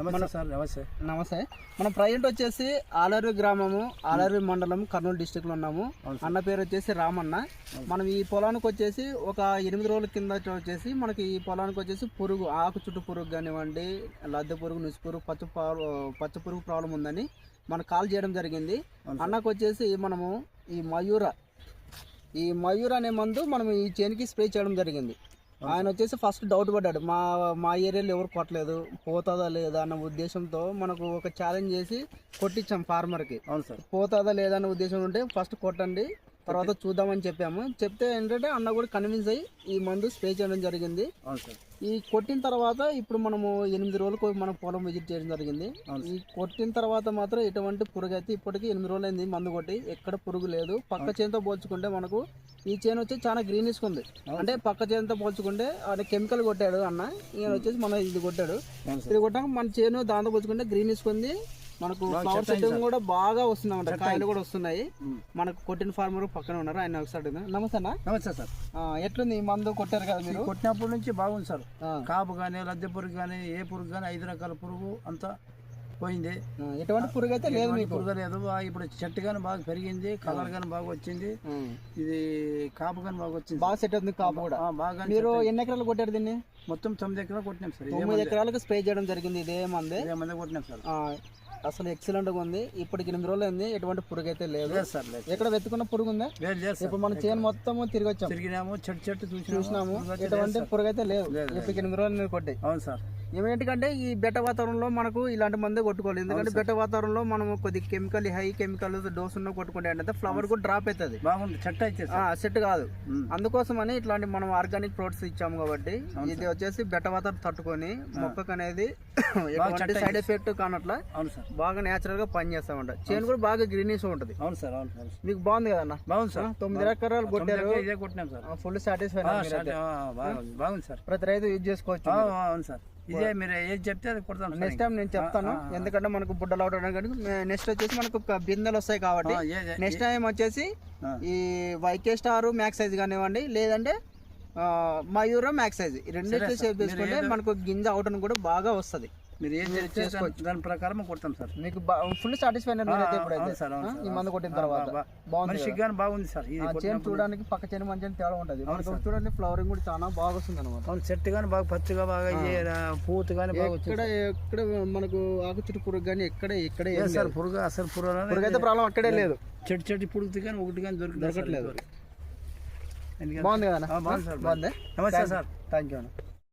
నమస్తే సార్ నమస్తే. నమస్తే. మనం ప్రజెంట్ వచ్చేసి ఆలరి గ్రామము ఆలరి మండలం కర్నూలు డిస్టిక్లో ఉన్నాము అన్న పేరు వచ్చేసి రామన్న. మనం ఈ పొలానికి వచ్చేసి ఒక ఎనిమిది రోజుల కింద వచ్చేసి మనకి ఈ పొలానికి వచ్చేసి పురుగు ఆకు చుట్టు పురుగు కానివ్వండి లద్దె పురుగు నుసి పురుగు పచ్చ పచ్చ పురుగు ప్రాబ్లం ఉందని మనం కాల్ చేయడం జరిగింది. అన్నకు వచ్చేసి మనము ఈ మయూర ఈ మయూర్ అనే మందు మనం ఈ చేనికి స్ప్రే చేయడం జరిగింది. ఆయన వచ్చేసి ఫస్ట్ డౌట్ పడ్డాడు. మా మా ఏరియాలో ఎవరు కొట్టలేదు పోతుందా లేదా అన్న ఉద్దేశంతో మనకు ఒక ఛాలెంజ్ చేసి కొట్టించాం ఫార్మర్కి అవును సార్. పోతుందా లేదా అన్న ఉద్దేశం ఉంటే ఫస్ట్ కొట్టండి తర్వాత చూద్దామని చెప్పాము. చెప్తే ఏంటంటే అన్న కూడా కన్విన్స్ అయ్యి ఈ మందు స్ప్రే చేయడం జరిగింది. ఈ కొట్టిన తర్వాత ఇప్పుడు మనము ఎనిమిది రోజులకు మనం పొలం విజిట్ చేయడం జరిగింది. ఈ కొట్టిన తర్వాత మాత్రం ఎటువంటి పురుగు అయితే ఇప్పటికి ఎనిమిది రోజులు అయింది మందు కొట్టి ఎక్కడ పురుగు లేదు. పక్క చేనుతో పోల్చుకుంటే మనకు ఈ చేను వచ్చి చాలా గ్రీనిష్ ఉంది. అంటే పక్క చేనుతో పోల్చుకుంటే ఆడ కెమికల్ కొట్టాడు అన్న. ఈయన వచ్చేసి మన ఇది కొట్టాడు. ఇది కొట్టాక మన చేను దాంతో పోల్చుకుంటే గ్రీనిష్ ఉంది. మనకు ఫ్లవర్ సెట్టింగ్ కూడా బాగా వస్తుంది అన్నమాట కాయలు కూడా వస్తున్నాయి. మనకు కొట్టిన ఫార్మర్ పక్కన ఉన్నారు. ఆయన ఒకసారి. నమస్తే అన్న. నమస్తే సార్. ఎట్లుంది ఈ మందు కొట్టారు కదా మీరు? కొట్టినప్పటి నుంచి బాగుంది సార్. కాపు కానీ లద్దె పురుగు కానీ ఏ పురుగు కానీ ఐదు రకాల పురుగు అంతా పోయింది. ఎటువంటి పురుగు అయితే లేదు మీకు. పురుగు లేదు. ఇప్పుడు చెట్టు కానీ బాగా పెరిగింది కలర్ కానీ బాగా వచ్చింది. ఇది కాపు కానీ బాగా వచ్చింది బాగా సెట్ అవుతుంది కాపు కూడా. బాగా మీరు ఎన్ని ఎకరాలు కొట్టారు దీన్ని? మొత్తం తొమ్మిది ఎకరాలు కొట్టినాం సార్. తొమ్మిది ఎకరాలకు స్ప్రే చేయడం జరిగింది ఇదే మంది. ఇదే మంది కొట్టినాం సార్. అసలు ఎక్సలెంట్గా ఉంది. ఇప్పటికి ఎనిమిది రోజులు అయింది. ఎటువంటి పురుగు అయితే లేదు సార్ లేదు ఎక్కడ వెతుకున్న పురుగు ఉందా? ఇప్పుడు మన చేను మొత్తం తిరిగి వచ్చాం తిరిగినాము చెట్టు చెట్టు చూసినాము ఎటువంటి. పురుగు అయితే లేదు ఇప్పటికి ఎనిమిది రోజులు మీరు కొట్టాయి అవును సార్. ఏమిటంటే ఈ బెట్ట వాతావరణంలో మనకు ఇలాంటి మందే కొట్టుకోవాలి. ఎందుకంటే బెట్ట వాతావరణంలో మనం కొద్ది కెమికల్ హై కెమికల్ డోస్ ఉన్న కొట్టుకుంటే అంటే ఫ్లవర్ కూడా డ్రాప్ అవుతుంది. బాగుంది. చెట్టు అయితే సెట్ కాదు. ఉమ్. అందుకోసమని ఇట్లాంటి మనం ఆర్గానిక్ ప్రొడక్ట్స్ ఇచ్చాము కాబట్టి ఇది వచ్చేసి బెట్ట వాతావరణం తట్టుకొని మొక్కకు అనేది ఎటువంటి సైడ్ ఎఫెక్ట్ కానట్ల బాగా నేచురల్గా పని చేస్తామంట. చేను కూడా బాగా గ్రీనిష్ ఉంటుంది. అవును సార్ అవును సార్ మీకు బాగుంది కదన్న? బాగుంది సార్. తొమ్మిది ఎకరాలు కొట్టారు. ఫుల్ సాటిస్ఫై బాగుంది సార్. ప్రతి రైతు యూజ్ చేసుకోవచ్చు అవును సార్. ఇదే మీరు ఏది చెప్తే అది కొడతాం సార్ నెక్స్ట్ టైం నేను చెప్తాను. ఎందుకంటే మనకు బుడ్డలు అవడం కానీ నెక్స్ట్ వచ్చేసి మనకు ఒక బిందెలు వస్తాయి కాబట్టి నెక్స్ట్ టైం వచ్చేసి. ఈ వైకే స్టార్ మ్యాక్స్ సైజ్ కానివ్వండి లేదంటే మయూరా మ్యాక్స్ సైజ్ సేవ్ చేసుకుంటే మనకు గింజ అవుట్ కూడా బాగా వస్తుంది. మీరు ఏం చెప్తే దాని- ప్రకారం కొడతాం సార్. మీకు ఫుల్ సాటిస్ఫై అయితే ఇప్పుడైతే. సార్, ఈ మందు కొట్టిన తర్వాత. బాగుంది కానీ బాగుంది సార్. చేను చూడడానికి పక్క చేను మంచి తేడా ఉంటుంది. చూడండి ఫ్లవరింగ్ కూడా చాలా బాగా వస్తుంది అనమాట అవును చెట్టు కానీ బాగా పచ్చిగా బాగా పూత కానీ బాగా ఇక్కడ ఎక్కడ మనకు ఆకు చుట్టు పురుగు కానీ ఎక్కడ ఎక్కడ సార్ పురుగు అసలు పురుగు అయితే ప్రాబ్లం అక్కడే లేదు. చెట్టు చెట్టు పురుగుతుంది కానీ ఒకటి కానీ దొరకలేదు దొరకట్లేదు. బాగుంది కదా బాగుంది సార్ బాగుంది. నమస్తే సార్. థ్యాంక్ యూ అన్న.